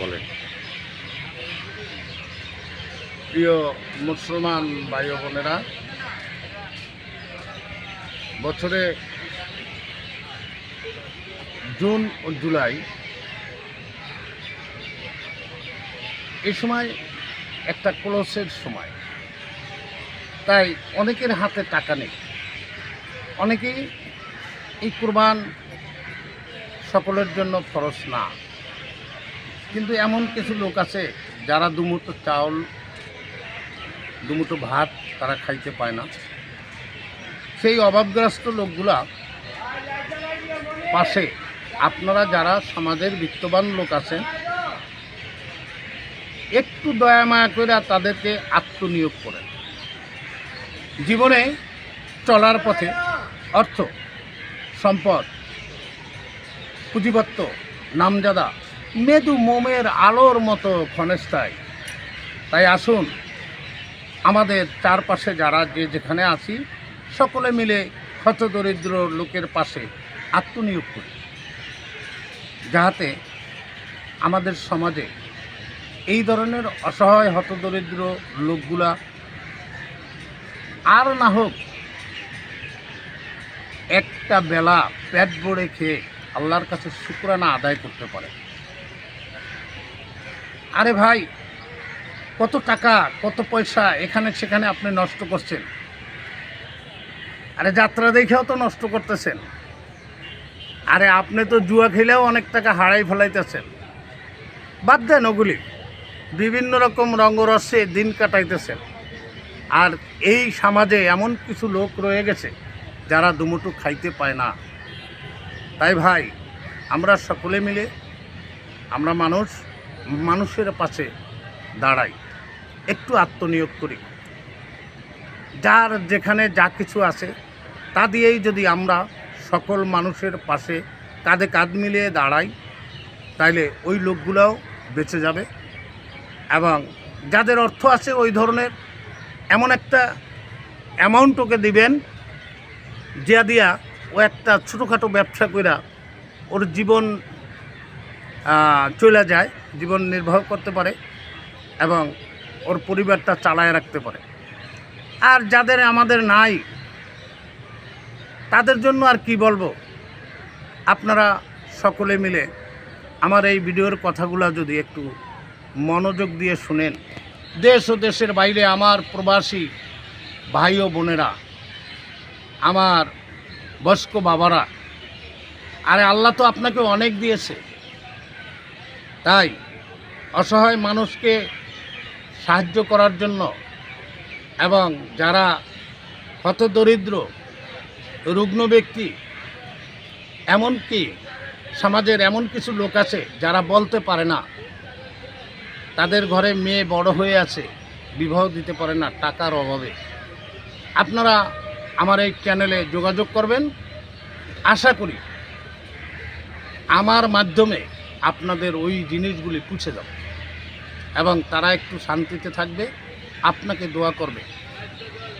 বলেন। প্রিয় মুসলমান ভাই বোনেরা, বছরে জুন ও জুলাই এই সময় একটা ক্লোসের সময়। তাই অনেকের হাতে টাকা নেই। অনেকেই এই কোরবান সকলের জন্য খরচ না। কিন্তু এমন কিছু লোক আছে যারা দুমুটো চাউল দুমুটো ভাত তারা খাইতে পায় না। সেই অভাবগ্রস্ত লোকগুলা পাশে আপনারা যারা সমাজের বিত্তবান লোক আছেন, একটু দয়া মায়া করে তাদেরকে আত্মনিয়োগ করেন। জীবনে চলার পথে অর্থ, সম্পদ পুঁজিপত্র নামজাদা মেদু মোমের আলোর মতো ক্ষণস্থায়। তাই আসুন, আমাদের চারপাশে যারা যে যেখানে আছি, সকলে মিলে হতদরিদ্র লোকের পাশে আত্মনিয়োগ করি। যাহাতে আমাদের সমাজে এই ধরনের অসহায় হতদরিদ্র লোকগুলা আর না হোক, একটা বেলা পেট ভরে খেয়ে আল্লাহর কাছে শুক্রানা আদায় করতে পারে। আরে ভাই, কত টাকা, কত পয়সা, এখানে সেখানে আপনি নষ্ট করছেন। আরে যাত্রা দেখেও তো নষ্ট করতেছেন। আরে আপনি তো জুয়া খেলেও অনেক টাকা হারাই ফেলাইতেছেন। বাদ দেন ওগুলি। বিভিন্ন রকম রঙ্গরসে দিন কাটাইতেছেন। আর এই সমাজে এমন কিছু লোক রয়ে গেছে, যারা দুমুটু খাইতে পায় না। তাই ভাই, আমরা সকলে মিলে, আমরা মানুষ মানুষের পাশে দাঁড়াই, একটু আত্মনিয়োগ করি। যার যেখানে যা কিছু আছে, তা দিয়েই যদি আমরা সকল মানুষের পাশে কাঁধে কাঁধ মিলিয়ে দাঁড়াই, তাইলে ওই লোকগুলোও বেঁচে যাবে এবং যাদের অর্থ আছে ওই ধরনের এমন একটা অ্যামাউন্ট ওকে দিবেন, যা দিয়া ও একটা ছোটোখাটো ব্যবসা কইরা ওর জীবন চলে যায়। জীবন নির্বাহ করতে পারে এবং ওর পরিবারটা চালায় রাখতে পারে। আর যাদের আমাদের নাই, তাদের জন্য আর কি বলব? আপনারা সকলে মিলে আমার এই ভিডিওর কথাগুলো যদি একটু মনোযোগ দিয়ে শুনেন। দেশ ও দেশের বাইরে আমার প্রবাসী ভাই ও বোনেরা, আমার বয়স্ক বাবারা, আরে আল্লাহ তো আপনাকে অনেক দিয়েছে। তাই অসহায় মানুষকে সাহায্য করার জন্য এবং যারা হতদরিদ্র, রুগ্ন ব্যক্তি, এমনকি সমাজের এমন কিছু লোক আছে যারা বলতে পারে না, তাদের ঘরে মেয়ে বড় হয়ে আছে, বিবাহ দিতে পারে না টাকার অভাবে। আপনারা আমার এই চ্যানেলে যোগাযোগ করবেন। আশা করি আমার মাধ্যমে আপনাদের ওই জিনিসগুলি পুছে যাবে। এবং তারা একটু শান্তিতে থাকবে, আপনাকে দোয়া করবে।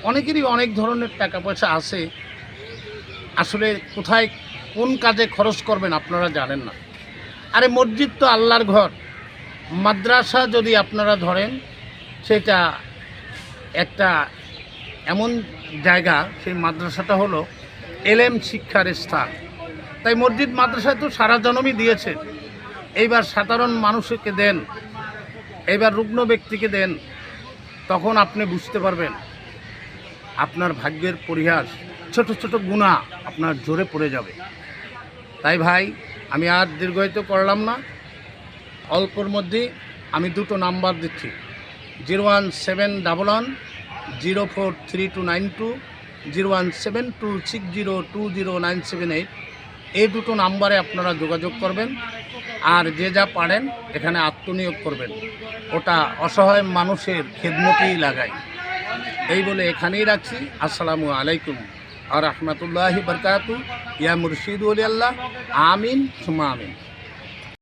অনেকেরই অনেক ধরনের টাকা পয়সা আছে। আসলে কোথায় কোন কাজে খরচ করবেন আপনারা জানেন না। আরে মসজিদ তো আল্লাহর ঘর। মাদ্রাসা যদি আপনারা ধরেন, সেটা একটা এমন জায়গা, সেই মাদ্রাসাটা হলো এলেম শিক্ষার স্থান। তাই মসজিদ মাদ্রাসায় তো সারা জনমই দিয়েছে। এইবার সাধারণ মানুষকে দেন। এইবার রুগ্ন ব্যক্তিকে দেন, তখন আপনি বুঝতে পারবেন আপনার ভাগ্যের পরিহাস, ছোট ছোট গুণা আপনার জোরে পড়ে যাবে। তাই ভাই, আমি আর দীর্ঘায়িত করলাম না। অল্পর মধ্যে আমি দুটো নাম্বার দিচ্ছি। Zero one seven double one, zero four three two nine two, zero one seven two six zero two zero nine seven eight. এই দুটো নাম্বারে আপনারা যোগাযোগ করবেন। আর যে যা পারেন এখানে আত্মনিয়োগ করবেন। ওটা অসহায় মানুষের খেদমতেই লাগাই। এই বলে এখানেই রাখছি। আসসালামু আলাইকুম আর রহমতুল্লাহি বরকাতু ইয়া মুর্শিদ আল্লাহ। আমিন সুমা আমিন।